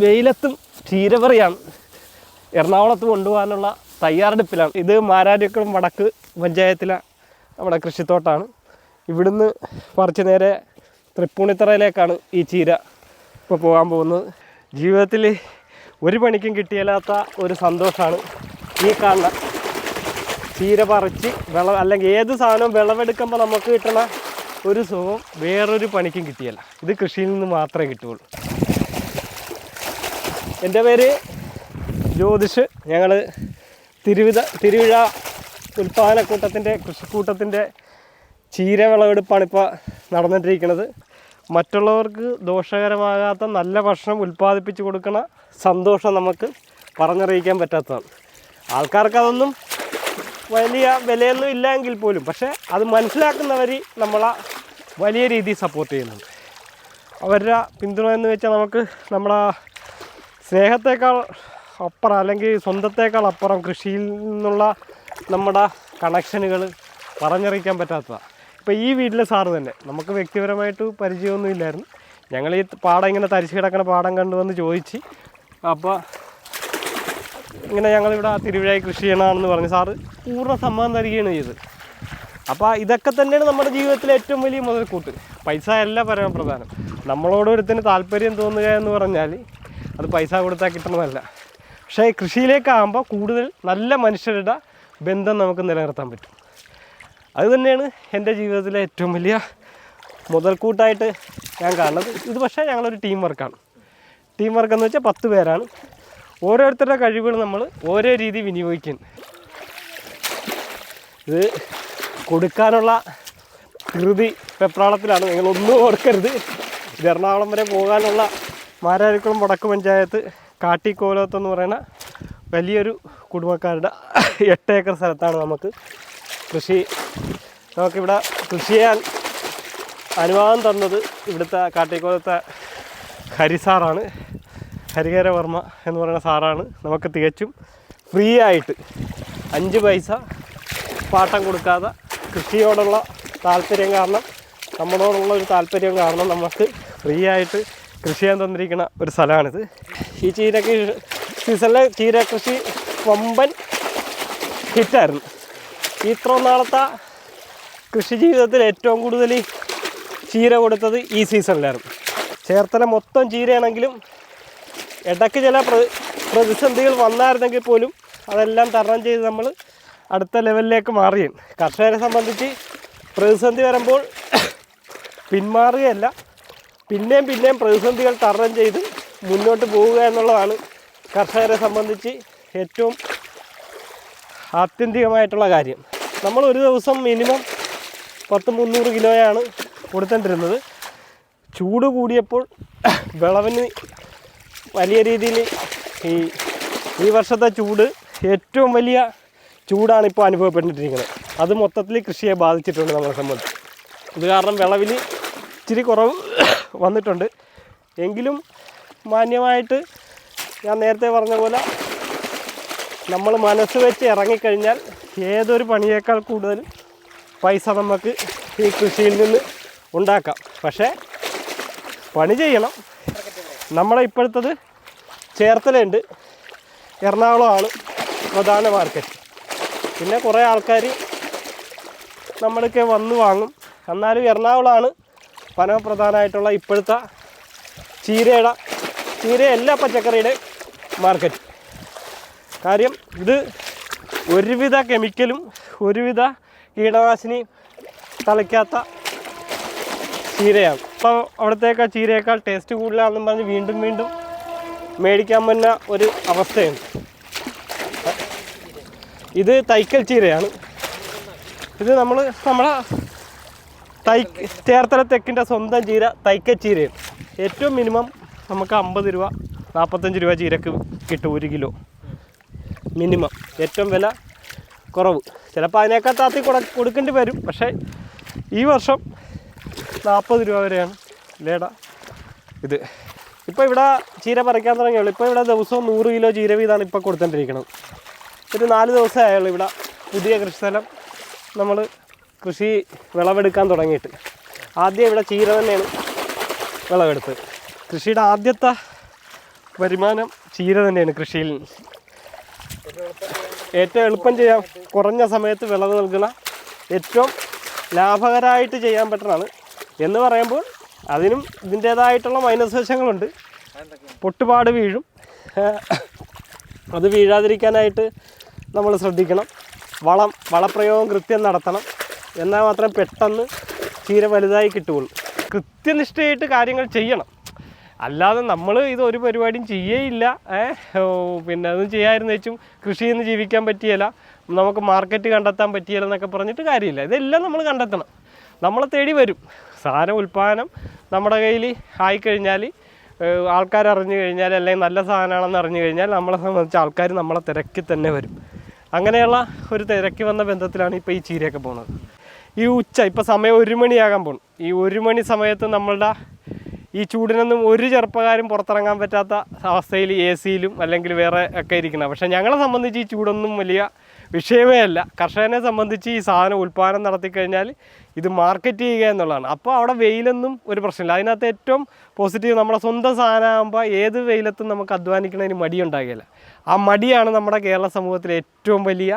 വെയിലത്തും ക്ഷീരപറിയാണ് എറണാകുളത്ത് കൊണ്ടുപോകാനുള്ള തയ്യാറെടുപ്പിലാണ്. ഇത് മാരാരിക്കുളം വടക്ക് പഞ്ചായത്തിലെ നമ്മുടെ കൃഷിത്തോട്ടാണ്. ഇവിടുന്ന് കുറച്ച് നേരെ തൃപ്പൂണിത്തറയിലേക്കാണ് ഈ ചീര ഇപ്പോൾ പോകാൻ പോകുന്നത്. ജീവിതത്തിൽ ഒരു പണിക്കും കിട്ടിയില്ലാത്ത ഒരു സന്തോഷമാണ് ഈ കാണുന്ന ചീര പറിച്ച് വിളവ് അല്ലെങ്കിൽ ഏത് സാധനവും വിളവെടുക്കുമ്പോൾ നമുക്ക് കിട്ടണ ഒരു സുഖം വേറൊരു പണിക്കും കിട്ടിയല്ല. ഇത് കൃഷിയിൽ നിന്ന് മാത്രമേ കിട്ടുകയുള്ളൂ. എന്റെ പേര് ജ്യോതിഷ്. ഞങ്ങൾ തിരുവിത തിരുവിഴ ഉൽപ്പാദനക്കൂട്ടത്തിന്റെ കൃഷിക്കൂട്ടത്തിന്റെ ചീര വിളവെടുപ്പാണ് ഇപ്പോൾ നടന്നുകൊണ്ടിരിക്കുന്നത് മറ്റുള്ളവർക്ക് ദോഷകരമാകാത്ത നല്ല ഭക്ഷണം ഉൽപ്പാദിപ്പിച്ച് കൊടുക്കുന്ന സന്തോഷം നമുക്ക് പറഞ്ഞറിയിക്കാൻ പറ്റാത്തതാണ്. ആൾക്കാർക്ക് അതൊന്നും വലിയ വിലയൊന്നും ഇല്ലെങ്കിൽ പോലും പക്ഷേ അത് മനസ്സിലാക്കുന്നവർ നമ്മളെ വലിയ രീതിയിൽ സപ്പോർട്ട് ചെയ്യുന്നുണ്ട്. അവരുടെ പിന്തുണ എന്ന് വെച്ചാൽ നമുക്ക് നമ്മുടെ സ്നേഹത്തേക്കാൾ അപ്പുറം അല്ലെങ്കിൽ സ്വന്തത്തേക്കാൾ അപ്പുറം കൃഷിയിൽ നിന്നുള്ള നമ്മുടെ കണക്ഷനുകൾ പറഞ്ഞറിയിക്കാൻ പറ്റാത്തതാണ് ഇപ്പോൾ ഈ വീട്ടിലെ സാറ് തന്നെ. നമുക്ക് വ്യക്തിപരമായിട്ട് പരിചയമൊന്നും ഇല്ലായിരുന്നു. ഞങ്ങൾ ഈ പാടം ഇങ്ങനെ തരിച്ചു കിടക്കുന്ന പാടം കണ്ടുവന്ന് ചോദിച്ച് അപ്പോൾ ഇങ്ങനെ ഞങ്ങളിവിടെ തിരുവിഴായി കൃഷി ചെയ്യണമെന്ന് പറഞ്ഞു. സാറ് പൂർണ സമ്മാനം തരികയാണ് ചെയ്തത്. അപ്പോൾ ഇതൊക്കെ തന്നെയാണ് നമ്മുടെ ജീവിതത്തിലെ ഏറ്റവും വലിയ മുതൽക്കൂട്ട്. പൈസ അല്ല പരമപ്രധാനം. നമ്മളോട് ഒരുത്തിന് താല്പര്യം തോന്നുക എന്ന് പറഞ്ഞാൽ അത് പൈസ കൊടുത്താൽ കിട്ടണമല്ല പക്ഷേ കൃഷിയിലേക്കാകുമ്പോൾ കൂടുതൽ നല്ല മനുഷ്യരുടെ ബന്ധം നമുക്ക് നിലനിർത്താൻ പറ്റും. അത് തന്നെയാണ് എന്റെ ജീവിതത്തിലെ ഏറ്റവും വലിയ മുതൽക്കൂട്ടായിട്ട് ഞാൻ കാണുന്നത്. ഇത് പക്ഷേ ഞങ്ങളൊരു ടീം വർക്കാണ് ടീം വർക്ക് എന്ന് വെച്ചാൽ പത്ത് പേരാണ്. ഓരോരുത്തരുടെ കഴിവുകൾ നമ്മൾ ഓരോ രീതി വിനിയോഗിക്കുന്നു ഇത് കൊടുക്കാനുള്ള കൃതി വെപ്രാളത്തിലാണ്. നിങ്ങളൊന്നും ഓർക്കരുത്. ഇത് എറണാകുളം വരെ പോകാനുള്ള മാരാരിക്കുളം വടക്ക് പഞ്ചായത്ത് കാട്ടിക്കോലത്ത് എന്ന് പറയുന്ന വലിയൊരു കുടുംബക്കാരുടെ എട്ട് ഏക്കർ സ്ഥലത്താണ് നമുക്ക് കൃഷി. നമുക്കിവിടെ കൃഷി ചെയ്യാൻ അനുവാദം തന്നത് ഇവിടുത്തെ കാട്ടിക്കോലത്തെ ഹരിസാറാണ്. ഹരിഹരവർമ്മ എന്ന് പറയുന്ന സാറാണ്. നമുക്ക് തികച്ചും ഫ്രീ ആയിട്ട് അഞ്ച് പൈസ പാട്ടം കൊടുക്കാതെ കൃഷിയോടുള്ള താല്പര്യം കാരണം നമ്മളോടുള്ള ഒരു താല്പര്യം കാരണം നമുക്ക് ഫ്രീ ആയിട്ട് കൃഷി ചെയ്യാൻ തന്നിരിക്കുന്ന ഒരു സ്ഥലമാണിത്. ഈ ചീര സീസണിലെ ചീര കൃഷി വമ്പൻ ഹിറ്റായിരുന്നു. ഇത്ര നാളത്തെ കൃഷി ജീവിതത്തിൽ ഏറ്റവും കൂടുതൽ ചീര കൊടുത്തത് ഈ സീസണിലായിരുന്നു ചേർത്തല മൊത്തം ചീരയാണെങ്കിലും ഇടയ്ക്ക് ചില പ്ര പ്രതിസന്ധികൾ വന്നായിരുന്നെങ്കിൽ പോലും അതെല്ലാം തരണം ചെയ്ത് നമ്മൾ അടുത്ത ലെവലിലേക്ക് മാറിയും കർഷകരെ സംബന്ധിച്ച് പ്രതിസന്ധി വരുമ്പോൾ പിന്മാറുകയല്ല. പിന്നെയും പിന്നെയും പ്രതിസന്ധികൾ തരണം ചെയ്ത് മുന്നോട്ട് പോവുക എന്നുള്ളതാണ് കർഷകരെ സംബന്ധിച്ച് ഏറ്റവും ആത്യന്തികമായിട്ടുള്ള കാര്യം. നമ്മൾ ഒരു ദിവസം മിനിമം പത്ത് മുന്നൂറ് കിലോയാണ് കൊടുത്തോണ്ടിരുന്നത് ചൂട് കൂടിയപ്പോൾ വിളവിന് വലിയ രീതിയിൽ ഈ ഈ വർഷത്തെ ചൂട് ഏറ്റവും വലിയ ചൂടാണ് ഇപ്പോൾ അനുഭവപ്പെട്ടിരിക്കുന്നത്. അത് മൊത്തത്തിൽ കൃഷിയെ ബാധിച്ചിട്ടുണ്ട് നമ്മളെ സംബന്ധിച്ച്. ഇത് കാരണം വിളവിൽ ഇച്ചിരി കുറവ് വന്നിട്ടുണ്ട്. എങ്കിലും മാന്യമായിട്ട് ഞാൻ നേരത്തെ പറഞ്ഞ പോലെ നമ്മൾ മനസ്സ് വെച്ച് ഇറങ്ങിക്കഴിഞ്ഞാൽ ഏതൊരു പണിയേക്കാൾ കൂടുതൽ പൈസ നമുക്ക് ഈ കൃഷിയിൽ നിന്ന് ഉണ്ടാക്കാം. പക്ഷേ പണി ചെയ്യണം. നമ്മളെ ഇപ്പോഴത്തത് ചേർത്തലയുണ്ട്. എറണാകുളമാണ് പ്രധാന മാർക്കറ്റ് പിന്നെ കുറേ ആൾക്കാർ നമ്മളൊക്കെ വന്ന് വാങ്ങും. എന്നാലും എറണാകുളമാണ് പരമപ്രധാനമായിട്ടുള്ള ഇപ്പോഴത്തെ ചീരയുടെ ചീര എല്ലാ പച്ചക്കറിയുടെ മാർക്കറ്റ് കാര്യം ഇത് ഒരുവിധ കെമിക്കലും ഒരുവിധ കീടനാശിനി തളിക്കാത്ത ചീരയാണ്. അപ്പോൾ അവിടത്തേക്കാൾ ചീരയേക്കാൾ ടേസ്റ്റ് കൂടുതലാണെന്നും പറഞ്ഞ് വീണ്ടും വീണ്ടും മേടിക്കാൻ പറ്റുന്ന ഒരു അവസ്ഥയാണ്. ഇത് തൈക്കൽ ചീരയാണ്. ഇത് നമ്മൾ നമ്മളെ തൈ ചേർത്തല തെക്കിന്റെ സ്വന്തം ചീര തൈക്കച്ചീരയും ഏറ്റവും മിനിമം നമുക്ക് അമ്പത് രൂപ നാൽപ്പത്തഞ്ച് രൂപ ചീരക്ക് കിട്ടും ഒരു കിലോ. മിനിമം. ഏറ്റവും വില കുറവ്. ചിലപ്പോൾ അതിനേക്കാൾ താത്തി കൊടു കൊടുക്കേണ്ടി വരും. പക്ഷേ ഈ വർഷം നാൽപ്പത് രൂപ വരെയാണ് ലേട ഇത്. ഇപ്പോൾ ഇവിടെ ചീര പറിക്കാൻ തുടങ്ങിയുള്ളൂ ഇപ്പോൾ ഇവിടെ ദിവസവും നൂറ് കിലോ ചീര വീതമാണ് ഇപ്പോൾ കൊടുത്തോണ്ടിരിക്കുന്നത് ഒരു നാല് ദിവസമേ ആയുള്ളൂ ഇവിടെ പുതിയ കൃഷിസ്ഥലം നമ്മൾ കൃഷി വിളവെടുക്കാൻ തുടങ്ങിയിട്ട്. ആദ്യം ഇവിടെ ചീര തന്നെയാണ് വിളവെടുത്ത് കൃഷിയുടെ ആദ്യത്തെ വരുമാനം ചീര തന്നെയാണ് കൃഷിയിൽ. ഏറ്റവും എളുപ്പം ചെയ്യാൻ കുറഞ്ഞ സമയത്ത് വിളവ് നൽകുന്ന ഏറ്റവും ലാഭകരമായിട്ട് ചെയ്യാൻ പറ്റുന്നതാണ്. എന്ന് പറയുമ്പോൾ അതിനും ഇതിന്റേതായിട്ടുള്ള മൈനസ് വശങ്ങളുണ്ട്. പൊട്ടുപാട് വീഴും. അത് വീഴാതിരിക്കാനായിട്ട് നമ്മൾ ശ്രദ്ധിക്കണം. വളം വളപ്രയോഗം കൃത്യം നടത്തണം. എന്നാൽ മാത്രം പെട്ടെന്ന് ചീര വലുതായി കിട്ടുകയുള്ളൂ. കൃത്യനിഷ്ഠയായിട്ട് കാര്യങ്ങൾ ചെയ്യണം. അല്ലാതെ നമ്മൾ ഇത് ഒരു പരിപാടിയും ചെയ്യേയില്ല. പിന്നെ അതൊന്നും ചെയ്യാമായിരുന്നു വെച്ചും കൃഷിയിൽ നിന്ന് ജീവിക്കാൻ പറ്റിയല്ല നമുക്ക് മാർക്കറ്റ് കണ്ടെത്താൻ പറ്റിയല്ല എന്നൊക്കെ പറഞ്ഞിട്ട് കാര്യമില്ല. ഇതെല്ലാം നമ്മൾ കണ്ടെത്തണം. നമ്മളെ തേടി വരും. സാധനം ഉൽപ്പാദനം നമ്മുടെ കയ്യിൽ ആയിക്കഴിഞ്ഞാൽ ആൾക്കാർ അറിഞ്ഞു കഴിഞ്ഞാൽ അല്ലെങ്കിൽ നല്ല സാധനമാണെന്ന് അറിഞ്ഞു കഴിഞ്ഞാൽ നമ്മളെ സംബന്ധിച്ച് ആൾക്കാർ നമ്മളെ തിരക്കി തന്നെ വരും. അങ്ങനെയുള്ള ഒരു തിരക്കി വന്ന ബന്ധത്തിലാണ് ഇപ്പോൾ ഈ ചീരയൊക്കെ പോകുന്നത്. ഈ ഉച്ച ഇപ്പോൾ സമയം ഒരു മണിയാകാൻ പോകും ഈ ഒരു മണി സമയത്ത് നമ്മളുടെ ഈ ചൂടിനൊന്നും ഒരു ചെറുപ്പക്കാരും പുറത്തിറങ്ങാൻ പറ്റാത്ത അവസ്ഥയിൽ എ സിയിലും അല്ലെങ്കിൽ വേറെ ഒക്കെ ഇരിക്കണം. പക്ഷേ ഞങ്ങളെ സംബന്ധിച്ച് ഈ ചൂടൊന്നും വലിയ വിഷയമേ അല്ല. കർഷകനെ സംബന്ധിച്ച് ഈ സാധനം ഉൽപ്പാദനം നടത്തി കഴിഞ്ഞാൽ ഇത് മാർക്കറ്റ് ചെയ്യുക എന്നുള്ളതാണ്. അപ്പോൾ അവിടെ വെയിലൊന്നും ഒരു പ്രശ്നമില്ല. അതിനകത്ത് ഏറ്റവും പോസിറ്റീവ് നമ്മുടെ സ്വന്തം സാധനമാകുമ്പോൾ ഏത് വെയിലത്തും നമുക്ക് അധ്വാനിക്കുന്നതിന് മടിയുണ്ടാകില്ല ആ മടിയാണ് നമ്മുടെ കേരള സമൂഹത്തിലെ ഏറ്റവും വലിയ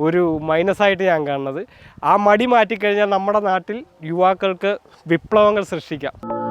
ഒരു മൈനസായിട്ട് ഞാൻ കാണുന്നത്. ആ മടി മാറ്റിക്കഴിഞ്ഞാൽ നമ്മുടെ നാട്ടിൽ യുവാക്കൾക്ക് വിപ്ലവങ്ങൾ സൃഷ്ടിക്കാം.